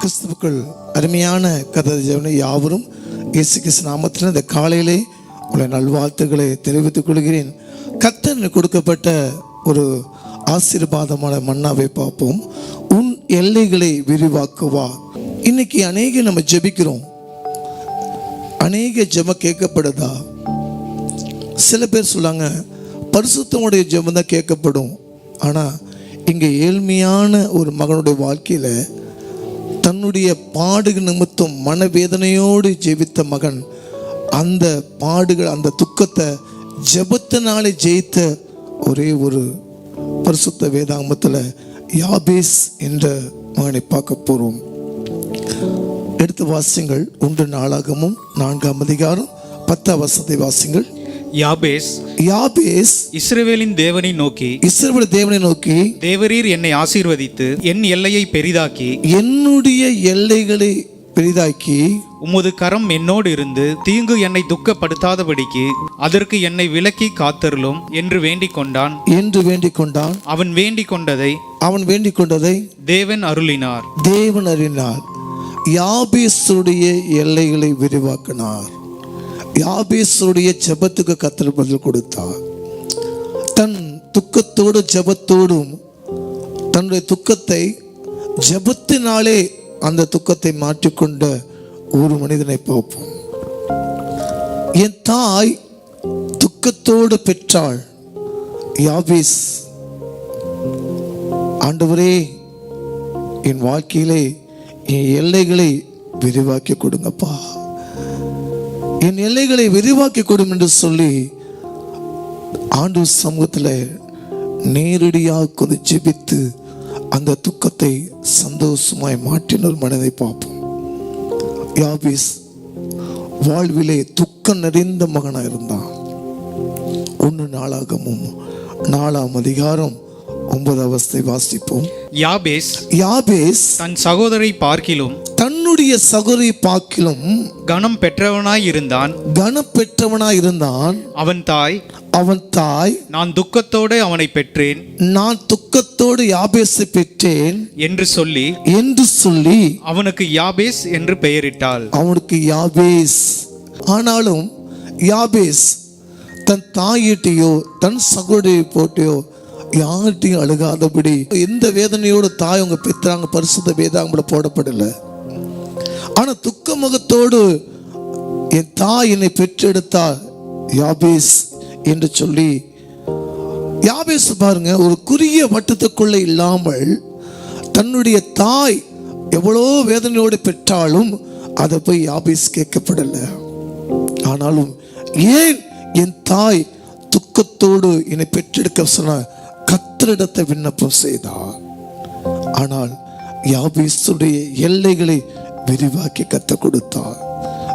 கிறிஸ்துவுக்குள் அருமையான கதை யாவரும் இயேசு கிறிஸ்து நாமத்தில் இந்த காலையிலே உங்களை நல்வாழ்த்துக்களை தெரிவித்துக் கொள்கிறேன். கத்தன் கொடுக்கப்பட்ட ஒரு ஆசீர்வாதமான மன்னாவை பார்ப்போம். உன் எல்லைகளை விரிவாக்குவா. இன்னைக்கு அநேக நம்ம ஜெபிக்கிறோம். அநேக ஜெப கேட்கப்படுதா? சில பேர் சொல்லாங்க பரிசுத்தமுடைய ஜெபம் தான் கேட்கப்படும். ஆனால் இங்கே ஏழ்மையான ஒரு மகனுடைய வாழ்க்கையில் தன்னுடைய பாடுகள் நிமித்தம் மனவேதனையோடு ஜெபித்த மகன் அந்த பாடுகள் அந்த துக்கத்தை ஜபத்தினாலே ஜெயித்த ஒரே ஒரு பரிசுத்த வேதாங்கமத்தில் யாபேஸ் என்ற மகனை பார்க்க போகிறோம் எடுத்து வாசியங்கள். ஒன்று நாளாகமும் நான்காம் அதிகாரம் பத்தாம் வசதி வாசியங்கள். யாபேஸ் யாபேஸ் இஸ்ரவேலின் தேவனை நோக்கி இஸ்ரவேல் தேவனை நோக்கி தேவரீர் என்னை ஆசீர்வதித்து என் எல்லையை பெரிதாக்கி என்னுடைய எல்லைகளை பெரிதாக்கி உமது கரம் என்னோடு இருந்து தீங்கு என்னை துக்கப்படுத்தாதபடிக்கு அதற்கு என்னை விலக்கி காத்தருளும் என்று வேண்டிக் கொண்டான். என்று வேண்டிக் கொண்டான். அவன் வேண்டிக் கொண்டதை அவன் வேண்டிக் கொண்டதை தேவன் அருளினார். தேவன் அறினார். யாபேசுடைய எல்லைகளை விரிவாக்கினார். யாபேசருடைய ஜெபத்துக்கு கத்தர் பதில் கொடுத்தார். தன் துக்கத்தோடு ஜெபத்தோடும் தன்னுடைய துக்கத்தை ஜபத்தினாலே அந்த துக்கத்தை மாற்றிக்கொண்ட ஒரு மனிதனை பார்ப்போம். என் தாய் துக்கத்தோடு பெற்றாள். யாபேஸ் ஆண்டவரே என் வாழ்க்கையிலே என் எல்லைகளை விரிவாக்கி கொடுங்கப்பா. என் எல்லைகளை விரிவாக்கி கொடும் என்று சொல்லி ஆண்டு சமூகத்தில் நேரடியாக கொஞ்சம் ஜெபித்து அந்த துக்கத்தை சந்தோஷமாய் மாற்றின ஒரு மனதை பார்ப்போம். யாபீஸ் வாழ்விலே துக்கம் நிறைந்த மகனாக இருந்தான் ஒன்று நாளாகமும் நாலாம் அதிகாரம் ஒன்பது அவஸ்தை வாசிப்போம். யாபேஸ் யாபேஸ் தன் சகோதரை பார்க்கிலும் தன்னுடைய சகோதரி பாக்கிலும் கனம் பெற்றவனாய் இருந்தான். கனப்பெற்றவனாய் இருந்தான். அவன் தாய் அவன் தாய் நான் துக்கத்தோடு அவனை பெற்றேன். நான் துக்கத்தோடு யாபேசை பெற்றேன். என்று சொல்லி என்று சொல்லி அவனுக்கு யாபேஸ் என்று பெயரிட்டாள். அவனுக்கு யாபேஸ். ஆனாலும் யாபேஸ் தன் தாயிட்டையோ தன் சகோதரியை போட்டையோ யார்கிட்டையும் அழுகாதபடி எந்த வேதனையோடு தாய் அவங்க பெற்றாங்க பரிசுத்த வேதாங்கல போடப்படலை. ஆனா துக்க முகத்தோடு என் தாய் என்னை பெற்றெடுத்தா யாபேஸ் என்று சொல்லி யாபேஸ் பாருங்க ஒரு குறுகிய வட்டத்துக்குள்ள இல்லாமல் தன்னுடைய தாய் எவ்வளோ வேதனையோடு பெற்றாலும் அதை போய் யாபேஸ் கேட்கப்படலை. ஆனாலும் ஏன் என் தாய் துக்கத்தோடு என்னை பெற்றெடுக்க சொன்ன கத்தரிடத்தை விண்ணப்பம் செய்தார். ஆனால் யாபீசுடைய எல்லைகளை விரிவாக்கி கத்த கொடுத்தார்.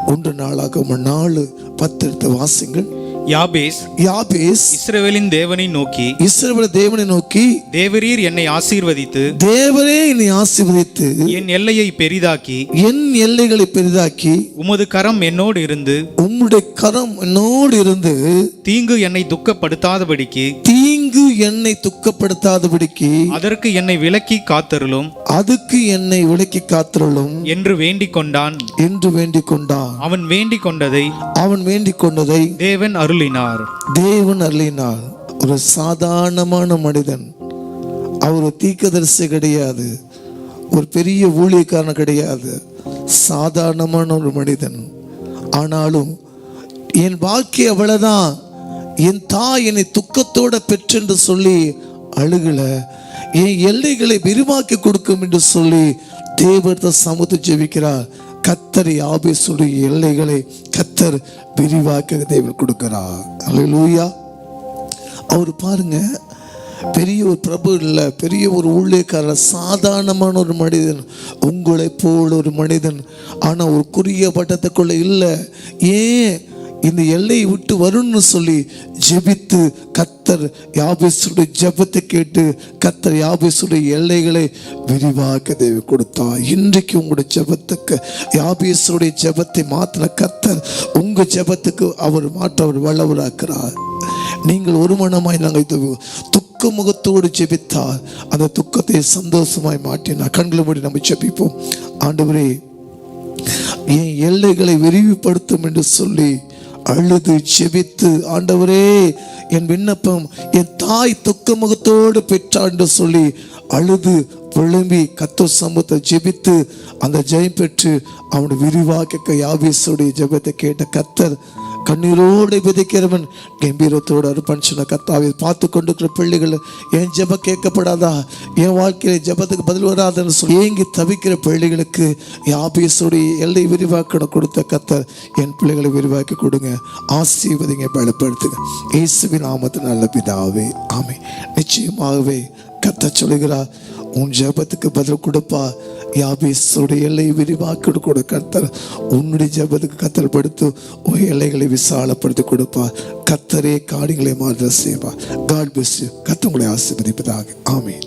ஒன்று நாளாக நாலு பத்து எடுத்து வாசிங்கள். யாபேஸ் யாபேஸ் இஸ்ரவேலின் தேவனை நோக்கி இஸ்ரவேல தேவனை நோக்கி தேவரீர் என்னை ஆசீர்வதித்து தேவரே என்னை ஆசீர்வதித்து என் எல்லையை பெரிதாக்கி என் எல்லைகளை பெரிதாக்கி உமது கரம் என்னோடு இருந்து உம்முடைய கரம் என்னோடு இருந்து தீங்கு என்னை துக்கப்படுத்தாதபடிக்கு தீங்கு என்னை துக்கப்படுத்தாதபடிக்கு அதற்கு என்னை விலக்கி காத்தருளும். அதுக்கு என்னை விலக்கி காத்திரளும் என்று வேண்டிக் கொண்டான் என்று வேண்டிக் கொண்டான் அவன் வேண்டிக் கொண்டதை அவன் வேண்டிக் கொண்டதை தேவன் அருளினார். தேவன் அருளினார். ஒரு சாதாரணமான மனிதன். அவர் ஒரு தீர்க்கதரிசி கிடையாது. ஒரு பெரிய ஊழியக்காரன் கிடையாது. சாதாரணமான ஒரு மனிதன். ஆனாலும் என் வாழ்க்கை அவ்வளவுதான். என் தாய் என்னை துக்கத்தோட பெற்றென்று சொல்லி அழுகல. என் எல்லைகளை விரிவாக்கி கொடுக்கும் என்று சொல்லி தேவர்த்த சமத்து ஜெபிக்கிறார். கத்தர் ஆபீஸுடைய எல்லைகளை கத்தர் விரிவாக்க தேவர் கொடுக்கிறார். அல்லேலூயா அவர் பாருங்க பெரிய ஒரு பிரபு இல்லை பெரிய ஒரு ஊழியக்காரர் சாதாரணமான ஒரு மனிதன் உங்களை போல் ஒரு மனிதன் ஆனால் ஒரு குறுகிய பட்டத்துக்குள்ள இல்லை. ஏன்? இந்த எல்லையை விட்டு வரும்னு சொல்லி ஜெபித்து கத்தர் யாபேசுடைய ஜெபத்தை கேட்டு கத்தர் யாபேசுடைய எல்லைகளை விரிவாக்க தேவை கொடுத்தா. இன்றைக்கு உங்களுடைய ஜெபத்துக்கு யாபேசுடைய ஜெபத்தை மாத்தின கத்தர் உங்க ஜெபத்துக்கு அவர் மாற்ற அவர் வல்லவராக்கிறார். நீங்கள் ஒரு மனமாய் நாங்கள் துக்க முகத்தோடு ஜெபித்தார் அந்த துக்கத்தை சந்தோஷமாய் மாற்றினார் கண்களை மூடி நம்ம ஜெபிப்போம். ஆண்டவரே என் எல்லைகளை விரிவுபடுத்தும் என்று சொல்லி அழுது ஜெபித்து ஆண்டவரே என் விண்ணப்பம் என் தாய் துக்க முகத்தோடு பெற்றாண்டு சொல்லி அழுது விளம்பி கத்தோ சமூகத்தை ஜெபித்து அந்த ஜெயம் பெற்று அவனை விரிவாக்க யாபேசுடைய ஜெபத்தை கேட்ட கத்தர் கண்ணீரோடு விதைக்கிறவன் கம்பீரத்தோடு அர்ப்பணிச்சுன கத்தாவை பார்த்து கொண்டிருக்கிற பிள்ளைகள் என் ஜெபம் கேட்கப்படாதா? என் வாழ்க்கையில ஜெபத்துக்கு பதில் வராதுன்னு சொல்லி ஏங்கி தவிக்கிற பிள்ளைகளுக்கு யாபேசுடைய எல்லை விரிவாக்கணும் கொடுத்த கத்தர் என் பிள்ளைகளை விரிவாக்கி கொடுங்க ஆசீர்வதிங்க பலப்படுத்துங்க. இயேசுவின் நாமத்து நல்ல பிதாவே ஆமை நிச்சயமாகவே கத்த சொல்லுகிறார் உன் ஜெபத்துக்கு பதில் கொடுப்பா யாபீஸுடைய எல்லை விரிவாக்கி கொடு கத்தர் உன்னுடைய ஜெபத்துக்கு கத்தல் படுத்து உன் எல்லைகளை விசாலப்படுத்தி கொடுப்பா. கத்தரே காரியங்களை மாற்ற செய்வா. காட் பிஸ் கத்த உங்களை ஆசீர்வதிப்பதாக. ஆமென்.